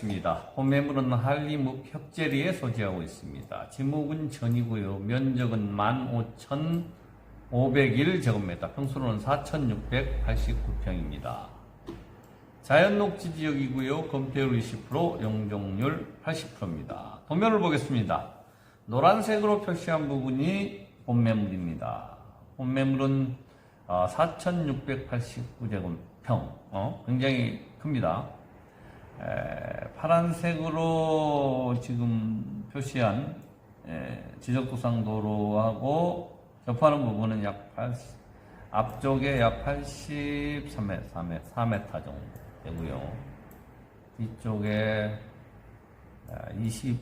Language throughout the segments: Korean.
확인하겠습니다. 홈매물은 한림읍 협재리에 소지하고 있습니다. 지목은 전이고요. 면적은 15,501제곱미터, 평수로는 4,689평입니다. 자연녹지 지역이고요. 건폐율 20%, 용적률 80%입니다. 도면을 보겠습니다. 노란색으로 표시한 부분이 본매물입니다. 본매물은 4,689제곱평, 어, 굉장히 큽니다. 에, 파란색으로 지금 표시한 에, 지적도상 도로하고 접하는 부분은 약 80, 앞쪽에 약 83m, 4m, 4m 정도 되고요. 뒤쪽에 25m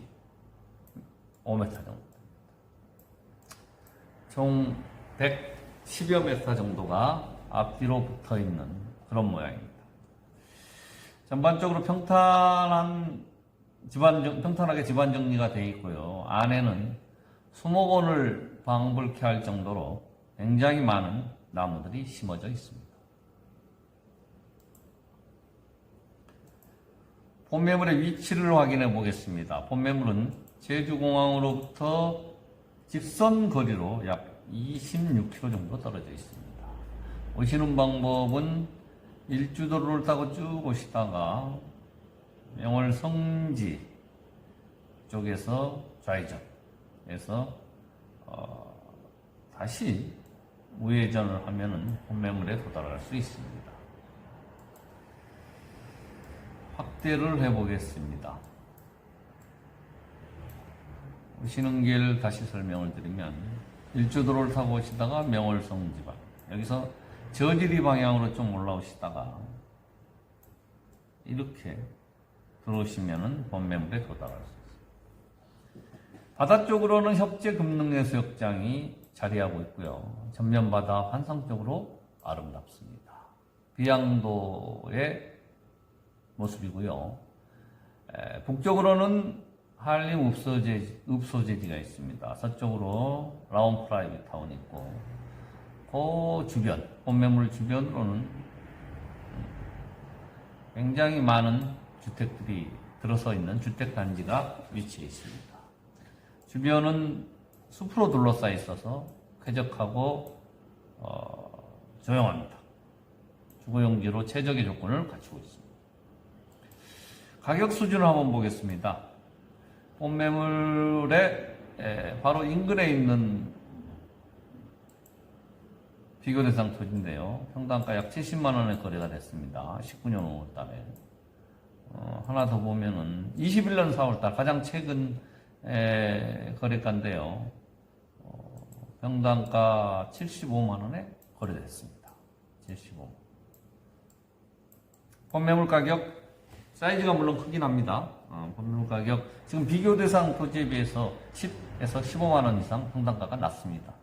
정도. 총 110여 m 정도가 앞뒤로 붙어 있는 그런 모양입니다. 전반적으로 평탄한 집안 정- 평탄하게 집안 정리가 되어 있고요. 안에는 수목원을 방불케 할 정도로 굉장히 많은 나무들이 심어져 있습니다. 본매물의 위치를 확인해 보겠습니다. 본매물은 제주공항으로부터 직선 거리로 약 26km 정도 떨어져 있습니다. 오시는 방법은 일주도로를 타고 쭉 오시다가 영월 성지 쪽에서 좌회전해서 어, 다시 우회전을 하면은 본매물에 도달할 수 있습니다. 확대를 해보겠습니다. 오시는 길 다시 설명을 드리면 일주도로를 타고 오시다가 명월성 지방 여기서 저지리 방향으로 좀 올라오시다가 이렇게 들어오시면은 본매물에 도달할 수 있습니다. 바다 쪽으로는 협재 금능해수욕장이 자리하고 있고요. 전면 바다 환상적으로 아름답습니다. 비양도의 모습이고요. 에, 북쪽으로는 한림 읍소재, 읍소재지가 있습니다. 서쪽으로 라온 프라이빗 타운 있고, 그 주변, 본매물 주변으로는 음, 굉장히 많은 주택들이 들어서 있는 주택 단지가 위치해 있습니다. 주변은 숲으로 둘러싸여 있어서 쾌적하고 어, 조용합니다. 주거용지로 최적의 조건을 갖추고 있습니다. 가격 수준을 한번 보겠습니다. 본매물의 에, 바로 인근에 있는 비교 대상 토지인데요. 평당가 약 70만 원에 거래가 됐습니다. 19년 5월달에. 어, 하나 더 보면은 21년 4월달 가장 최근 에, 거래가인데요. 어, 평당가 75만 원에 거래됐습니다. 75만 원. 본매물 가격 사이즈가 물론 크긴 합니다. 어, 본매물 가격 지금 비교 대상 토지에 비해서 10에서 15만 원 이상 평당가가 낮습니다.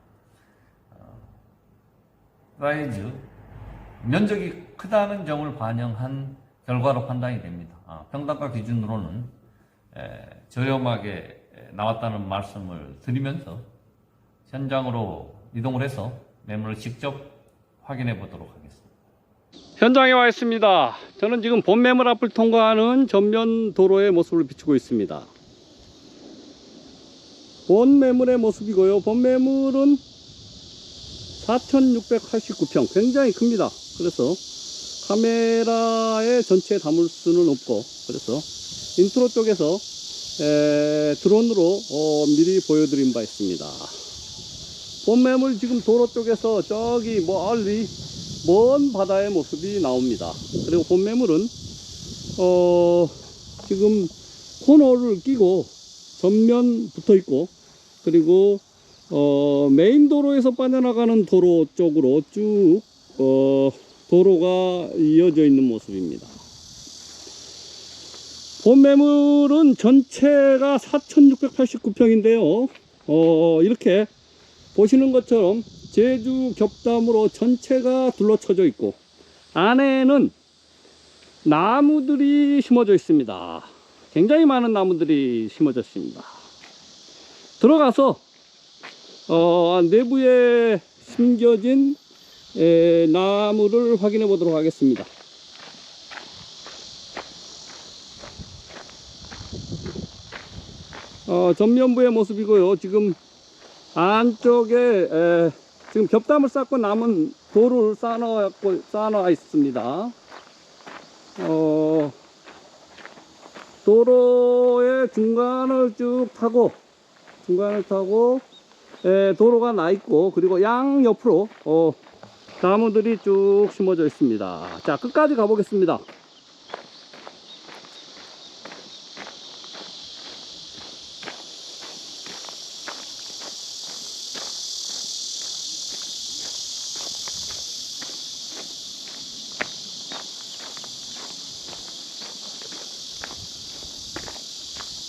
어, 사이즈 면적이 크다는 점을 반영한 결과로 판단이 됩니다. 아, 평당가 기준으로는 에, 저렴하게 에, 나왔다는 말씀을 드리면서 현장으로 이동을 해서 매물을 직접 확인해 보도록 하겠습니다. 현장에 와 있습니다. 저는 지금 본 매물 앞을 통과하는 전면 도로의 모습을 비추고 있습니다. 본 매물의 모습이고요. 본 매물은 4,689평, 굉장히 큽니다. 그래서 카메라에 전체에 담을 수는 없고, 그래서 인트로 쪽에서 에, 드론으로 어, 미리 보여드린 바 있습니다. 본매물 지금 도로 쪽에서 저기 멀리 먼 바다의 모습이 나옵니다. 그리고 본매물은 어 지금 코너를 끼고 전면 붙어 있고 그리고 어 메인 도로에서 빠져나가는 도로 쪽으로 쭉 어, 도로가 이어져 있는 모습입니다. 본매물은 전체가 4,689평인데요. 어 이렇게 보시는 것처럼 제주 겹담으로 전체가 둘러쳐져 있고 안에는 나무들이 심어져 있습니다. 굉장히 많은 나무들이 심어져 있습니다. 들어가서 어, 내부에 심겨진 에, 나무를 확인해 보도록 하겠습니다. 어, 전면부의 모습이고요. 지금 안쪽에 에, 지금 겹담을 쌓고 남은 돌을 쌓아놓고 쌓아놓아 있습니다. 어, 도로의 중간을 쭉 타고 중간을 타고 에, 도로가 나 있고 그리고 양 옆으로 어, 나무들이 쭉 심어져 있습니다. 자 끝까지 가보겠습니다.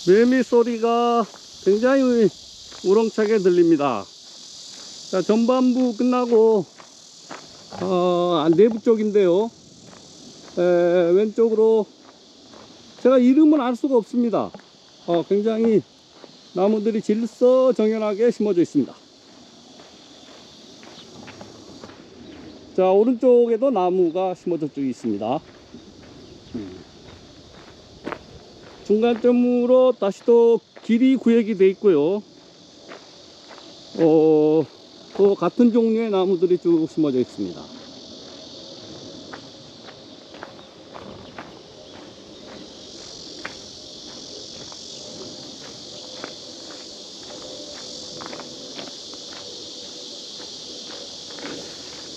매미 소리가 굉장히 우렁차게 들립니다. 자, 전반부 끝나고, 어, 아, 내부 쪽인데요. 에, 왼쪽으로, 제가 이름은 알 수가 없습니다. 어, 굉장히 나무들이 질서 정연하게 심어져 있습니다. 자, 오른쪽에도 나무가 심어져 있습니다. 중간점으로 다시 또 길이 구획이 돼 있고요. 어, 또 같은 종류의 나무들이 쭉 심어져 있습니다.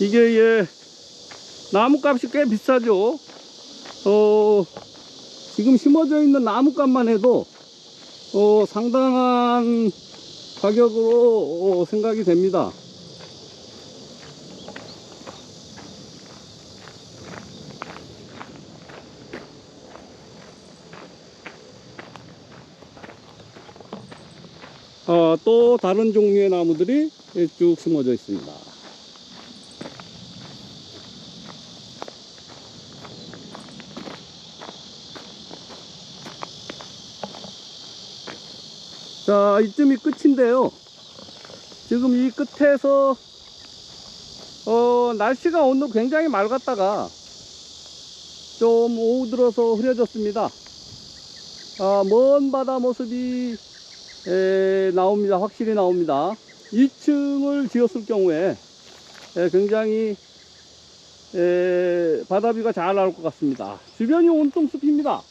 이게 예, 나무값이 꽤 비싸죠. 어, 지금 심어져 있는 나무값만 해도 어, 상당한 가격으로 어, 생각이 됩니다. 어, 또 다른 종류의 나무들이 쭉 심어져 있습니다. 자, 이쯤이 끝인데요. 지금 이 끝에서, 어, 날씨가 오늘 굉장히 맑았다가 좀 오후 들어서 흐려졌습니다. 아, 먼 바다 모습이 에, 나옵니다. 확실히 나옵니다. 2층을 지었을 경우에 에, 굉장히 에, 바다뷰가 잘 나올 것 같습니다. 주변이 온통 숲입니다.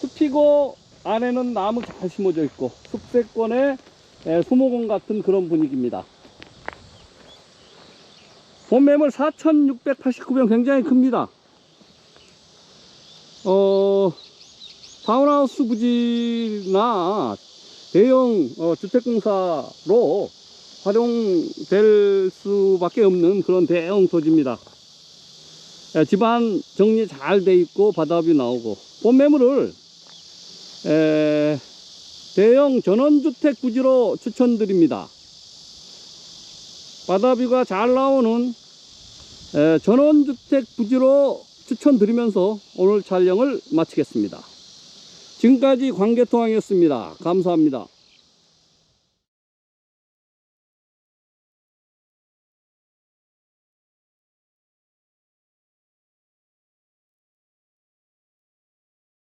숲이고 안에는 나무 잘 심어져 있고 숲세권의 에, 수목원 같은 그런 분위기입니다. 봄매물 4,689병 굉장히 큽니다. 어, 타운하우스 부지나 대형 어, 주택공사로 활용될 수밖에 없는 그런 대형 토지입니다. 에, 집안 정리 잘 돼 있고 바다뷰 나오고 봄매물을 에, 대형 전원주택 부지로 추천드립니다. 바다뷰가 잘 나오는 에, 전원주택 부지로 추천드리면서 오늘 촬영을 마치겠습니다. 지금까지 관계통항이었습니다. 감사합니다.